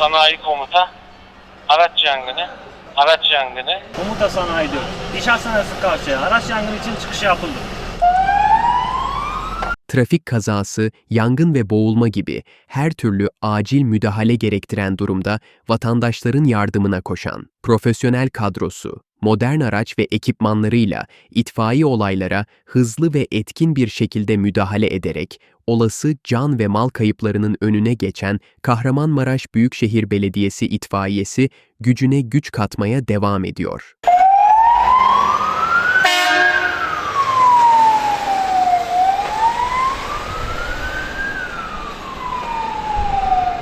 Sanayi komuta. Araç yangını. Araç yangını. Komuta sanayi 4. Nişan arası karşıya. Araç yangını için çıkış yapıldı. Trafik kazası, yangın ve boğulma gibi her türlü acil müdahale gerektiren durumda vatandaşların yardımına koşan profesyonel kadrosu, modern araç ve ekipmanlarıyla itfaiye olaylara hızlı ve etkin bir şekilde müdahale ederek olası can ve mal kayıplarının önüne geçen Kahramanmaraş Büyükşehir Belediyesi itfaiyesi gücüne güç katmaya devam ediyor.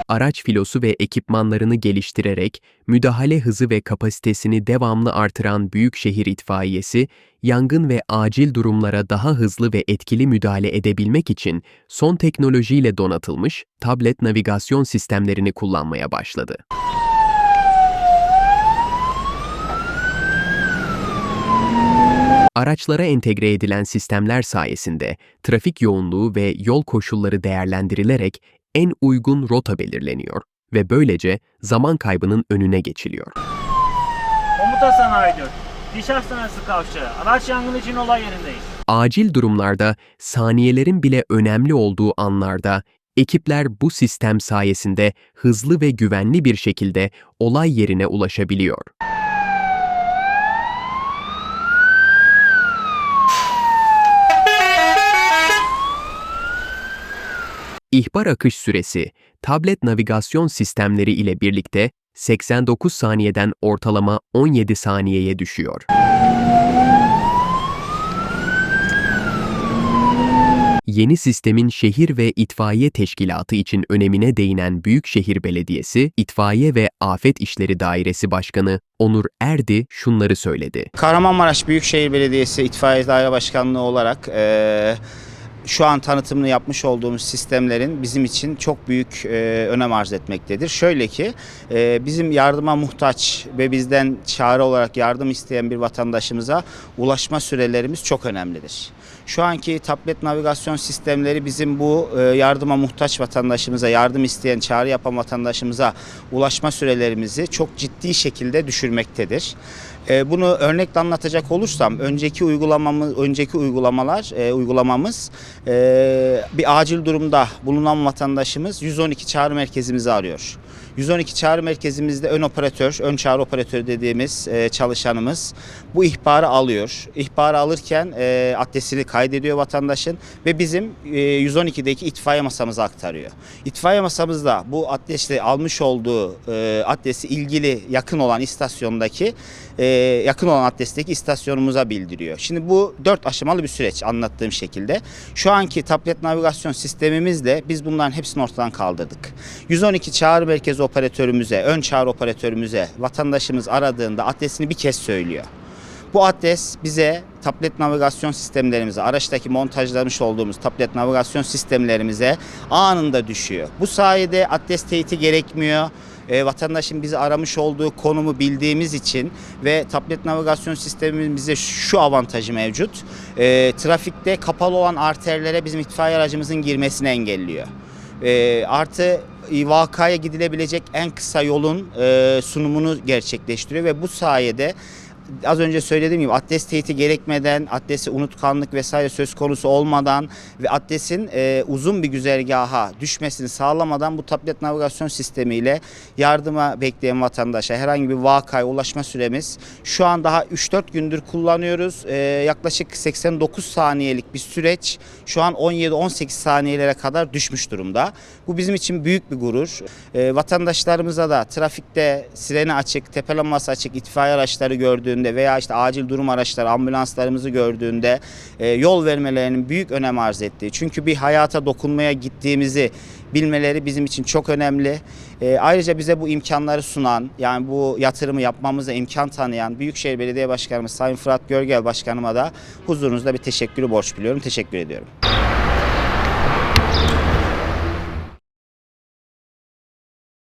Araç filosu ve ekipmanlarını geliştirerek müdahale hızı ve kapasitesini devamlı artıran Büyükşehir İtfaiyesi, yangın ve acil durumlara daha hızlı ve etkili müdahale edebilmek için son teknolojiyle donatılmış tablet navigasyon sistemlerini kullanmaya başladı. Araçlara entegre edilen sistemler sayesinde trafik yoğunluğu ve yol koşulları değerlendirilerek en uygun rota belirleniyor ve böylece zaman kaybının önüne geçiliyor. Komuta sanayi 4. Nişan arası karşıya. Araç yangını için olay yerindeyiz. Acil durumlarda saniyelerin bile önemli olduğu anlarda ekipler bu sistem sayesinde hızlı ve güvenli bir şekilde olay yerine ulaşabiliyor. İhbar akış süresi, tablet navigasyon sistemleri ile birlikte 89 saniyeden ortalama 17 saniyeye düşüyor. Yeni sistemin şehir ve itfaiye teşkilatı için önemine değinen Büyükşehir Belediyesi İtfaiye ve Afet İşleri Dairesi Başkanı Onur Erdi şunları söyledi. Kahramanmaraş Büyükşehir Belediyesi İtfaiye Daire Başkanlığı olarak eee, şu an tanıtımını yapmış olduğumuz sistemlerin bizim için çok büyük eee, önem arz etmektedir. Şöyle ki eee, bizim yardıma muhtaç ve bizden çare olarak yardım isteyen bir vatandaşımıza ulaşma sürelerimiz çok önemlidir. Şu anki tablet navigasyon sistemleri bizim bu eee, yardıma muhtaç vatandaşımıza, yardım isteyen, çağrı yapan vatandaşımıza ulaşma sürelerimizi çok ciddi şekilde düşürmektedir. E, Bunu örnekle anlatacak olursam önceki uygulamamız önceki uygulamalar e, uygulamamız e, bir acil durumda bulunan vatandaşımız 112 çağrı merkezimizi arıyor. 112 çağrı merkezimizde ön operatör, ön çağrı operatörü dediğimiz e, çalışanımız bu ihbarı alıyor. İhbarı alırken e, adresini kaydediyor vatandaşın ve bizim e, 112'deki itfaiye masamıza aktarıyor. İtfaiye masamızda bu adresle almış olduğu e, adresi ilgili yakın olan istasyondaki e, yakın olan adresteki istasyonumuza bildiriyor. Şimdi bu dört aşamalı bir süreç anlattığım şekilde. Şu anki tablet navigasyon sistemimizle biz bunların hepsini ortadan kaldırdık. 112 çağrı merkezi operatörümüze, ön çağrı operatörümüze vatandaşımız aradığında adresini bir kez söylüyor. Bu adres bize tablet navigasyon sistemlerimize, araçtaki montajlamış olduğumuz tablet navigasyon sistemlerimize anında düşüyor. Bu sayede adres teyiti gerekmiyor. E, vatandaşın bizi aramış olduğu konumu bildiğimiz için ve tablet navigasyon sistemimiz bize şu avantajı mevcut. E, trafikte kapalı olan arterlere bizim itfaiye aracımızın girmesini engelliyor. E, artı vakaya gidilebilecek en kısa yolun e, sunumunu gerçekleştiriyor ve bu sayede az önce söylediğim gibi adres teyiti gerekmeden, adresi unutkanlık vesaire söz konusu olmadan ve adresin e, uzun bir güzergaha düşmesini sağlamadan bu tablet navigasyon sistemiyle yardıma bekleyen vatandaşa herhangi bir vakaya ulaşma süremiz şu an daha 3-4 gündür kullanıyoruz. E, yaklaşık 89 saniyelik bir süreç şu an 17-18 saniyelere kadar düşmüş durumda. Bu bizim için büyük bir gurur. E, vatandaşlarımıza da trafikte sireni açık, tepelenmesi açık itfaiye araçları gördüğünde veya işte acil durum araçları, ambulanslarımızı gördüğünde e, yol vermelerinin büyük önem arz ettiği. Çünkü bir hayata dokunmaya gittiğimizi bilmeleri bizim için çok önemli. E, ayrıca bize bu imkanları sunan, yani bu yatırımı yapmamıza imkan tanıyan Büyükşehir Belediye Başkanımız Sayın Fırat Görgel Başkanıma da huzurunuzda bir teşekkürü borç biliyorum. Teşekkür ediyorum.